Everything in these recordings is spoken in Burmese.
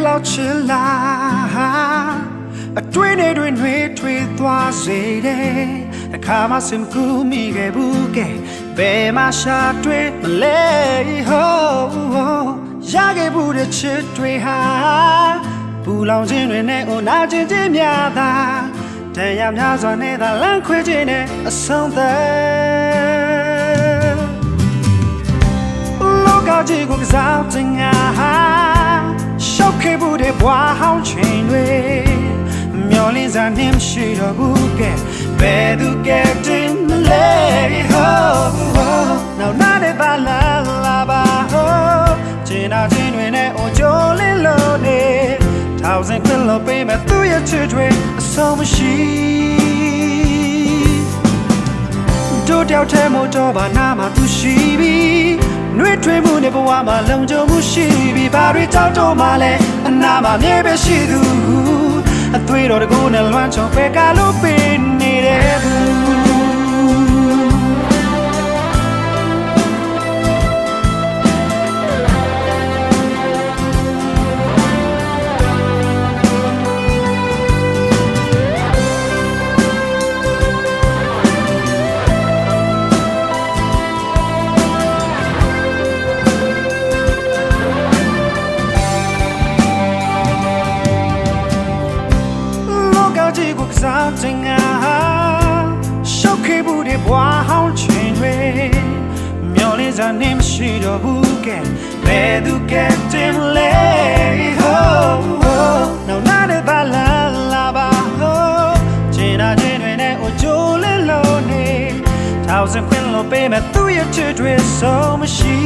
သလောက်ချစ်လာအတွင်းတွေတွင်တွေထွေးသွားစေတယ်အခါမှစင်ကူမိခဲ့ဘူးကဲဘယ်မှာရှာတွေ့မလဲဟိုးရခဲ့ဘူးတဲ့ချစ်တွေဟာပူလောင်ခြင်းတွေနဲ့အိုနာခြင်းချင်းများသာတရားများစွာနဲ့သာလမ်းခွဲခြင်းနဲ့အဆုံးသတ်လောကကြီးကိုကစားတင်ငါဟာရှောက်ခဲ့ ဘူးတဲ့ဘွားဟောင်းချိန်တွေမျောလင်းစားနေမရှိတော့ဘူးကဲဘယ်သူကဲတင်မလဲဟိုးနောက်နာတဲ့ပါလာလာပါဟိုးကျင်နာခြင်းတွေနဲ့အိုကြိုးလင်းလို့နေထောင်စင်ခွင့်လို့ပေးမဲ့သူ့ရဲ့ချစ်တွေအဆုံးမရှိတို့တယောက်တည်းမို့တော့ဘာနာမှသူရှိပြီ နှွေးထွေးမှုနဲ့ဘဝမှာလုံခြုံမှုရှိပြီဘာတွေကြောက်တော့မှလဲအနာမှာမြဲပဲရှိသူအသွေးတော်တကူနဲ့လွမ်းချုံပဲကလို့ပေးနေတဲ့သူလော ကြီးကိုကစားတင်ငါရှောက်ခဲ့ဘူးတဲ့ဘွားဟောင်းချင်းတွေမျောလင်းစားနေမရှိတော့ဘူးကဲဘယ်သူကဲတင်လဲဟိုးနောက်နာတဲ့ပါလာလာပါဟိုးချင်တာချင်းတွေနဲ့အိုကြိုးလဲလို့နေထောင်စင်ခွင့်လို့ပေးမဲ့သူ့ရဲ့ချစ်တွေဆုံးမရှိ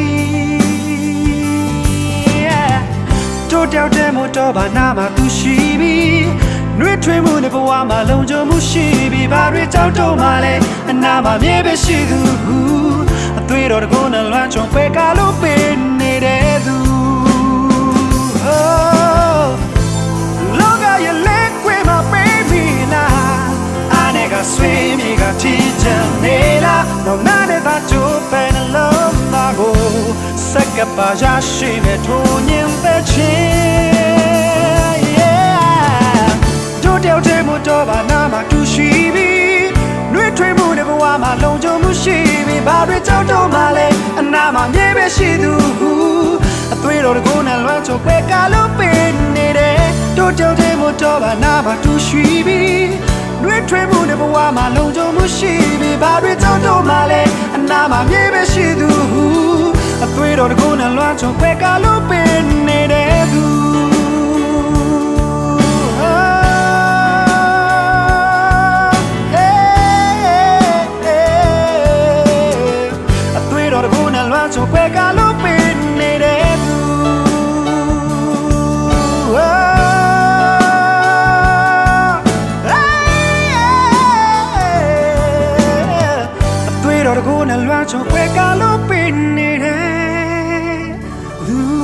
တို့တယောက်တည်းမို့တော့ဘာနာမှသူရှိ ပြီနှွေးထွေးမှုနဲ့ဘဝမှာလုံခြုံမှုရှိပြီဘာတွေကြောက်တော့မှလဲအနာမှာမြဲပဲရှိသူအသွေးတော်တကုန်းနဲ့လွမ်းချုံပဲကလို့ပေးနေတဲ့သူ Oh လောကရဲ့လက်ကွေမှာပေးပြီလားအနေကဆွေးမြေကချီချင်နေလားတော့နားနဲ့သာချိုးပဲနှလုံးသားကိုစက္ကပ်ပါရရှိမဲ့ထုံညင်တဲ့ချင်း လုံခြုံမှုရှိပြီဘာတွေကြောက်တော့မှလဲအနာမှာမြဲပဲရှိသူအသွေးတော်တကူနဲ့လွမ်းချုံပဲကလို့ပေးနေတယ်တို့တယောက်တည်းမို့တော့ဘာနာမှတူရှိပြီနှွေးထွေးမှုနဲ့ဘဝမှာလုံခြုံမှုရှိပြီဘာတွေကြောက်တော့မှလဲအနာမှာမြဲပဲရှိသူအသွေးတော်တကူနဲ့လွမ်းချုံပဲကလို့ပေးနေတဲ့သူ တော်တကူနဲ့လွမ်းချုံပဲကလို့ပင်နေတဲ့သူ